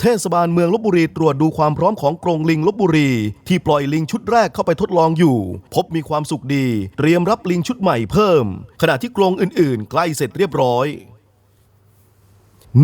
เทศบาลเมืองลบบุรีตรวจดูความพร้อมของกรงลิงลบบุรี ที่ปล่อยลิงชุดแรกเข้าไปทดลองอยู่ พบมีความสุขดี เตรียมรับลิงชุดใหม่เพิ่ม ขณะที่กรงอื่นๆ ใกล้เสร็จเรียบร้อย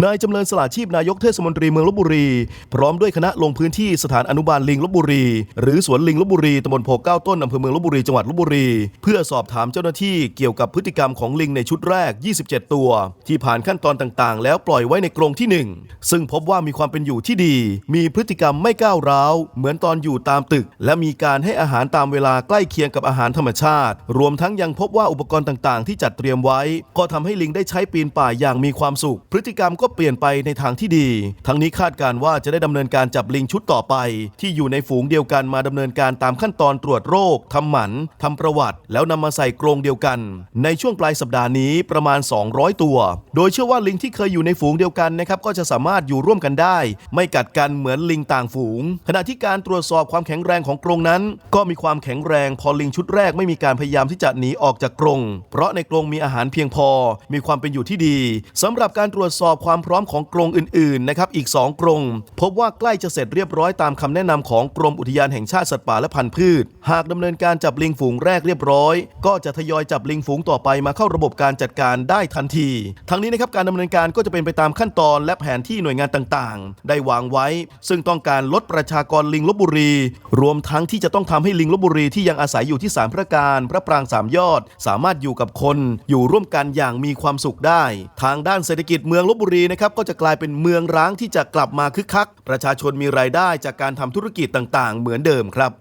นายจำเริญสละชีพนายกเทศมนตรีเมืองลบบุรี พร้อมด้วยคณะลงพื้นที่สถานอนุบาลลิงลบบุรี หรือสวนลิงลบบุรีตำบลโพเก้าต้นอำเภอเมืองลบบุรีจังหวัดลบบุรี เพื่อสอบถามเจ้าหน้าที่เกี่ยวกับพฤติกรรมของลิงในชุดแรก 27 ตัว ที่ผ่านขั้นตอนต่างๆ แล้วปล่อยไว้ในกรงที่ 1 ซึ่งพบว่ามีความเป็นอยู่ที่ดี มีพฤติกรรมไม่ก้าวร้าว เหมือนตอนอยู่ตามตึก และมีการให้อาหารตามเวลาใกล้เคียงกับอาหารธรรมชาติ รวมทั้งยังพบว่าอุปกรณ์ต่างๆ ที่จัดเตรียมไว้ ก็ทำให้ลิงได้ใช้ปีนป่ายอย่างมีความสุขพฤติกรรมก็เปลี่ยนไปในทางที่ดี ทั้งนี้คาดการณ์ว่าจะได้ดำเนินการจับลิงชุดต่อไป ที่อยู่ในฝูงเดียวกันมาดำเนินการตามขั้นตอนตรวจโรคทำหมันทำประวัติ แล้วนำมาใส่กรงเดียวกัน ในช่วงปลายสัปดาห์นี้ประมาณ 200 ตัว โดยเชื่อว่าลิงที่เคยอยู่ในฝูงเดียวกันนะครับก็จะสามารถอยู่ร่วมกันได้ ไม่กัดกันเหมือนลิงต่างฝูง ขณะที่การตรวจสอบความแข็งแรงของกรงนั้น ก็มีความแข็งแรงพอลิงชุดแรกไม่มีการพยายามที่จะหนีออกจากกรง เพราะในกรงมีอาหารเพียงพอ มีความเป็นอยู่ที่ดีสำหรับการตรวจสอบความพร้อมของกรงอื่นๆนะครับอีก 2 กรง พบว่าใกล้จะเสร็จเรียบร้อยตามคำแนะนำของกรมอุทยานแห่งชาติสัตว์ป่าและพันธุ์พืช หากดำเนินการจับลิงฝูงแรกเรียบร้อย ก็จะทยอยจับลิงฝูงต่อไปมาเข้าระบบการจัดการได้ทันที ทั้งนี้นะครับการดำเนินการก็จะเป็นไปตามขั้นตอนและแผนที่หน่วยงานต่างๆ ได้วางไว้ ซึ่งต้องการลดประชากรลิงลบบุรี รวมทั้งที่จะต้องทำให้ลิงลบบุรีที่ยังอาศัยอยู่ที่สามพระการ พระปรางสามยอด สามารถอยู่กับคน อยู่ร่วมกันอย่างมีความสุขได้ ทางด้านเศรษฐกิจเมืองลบบุรีรีนะครับก็จะกลายเป็นเมืองร้างที่จะกลับมาคึกคัก ประชาชนมีรายได้จากการทำธุรกิจต่างๆ เหมือนเดิมครับ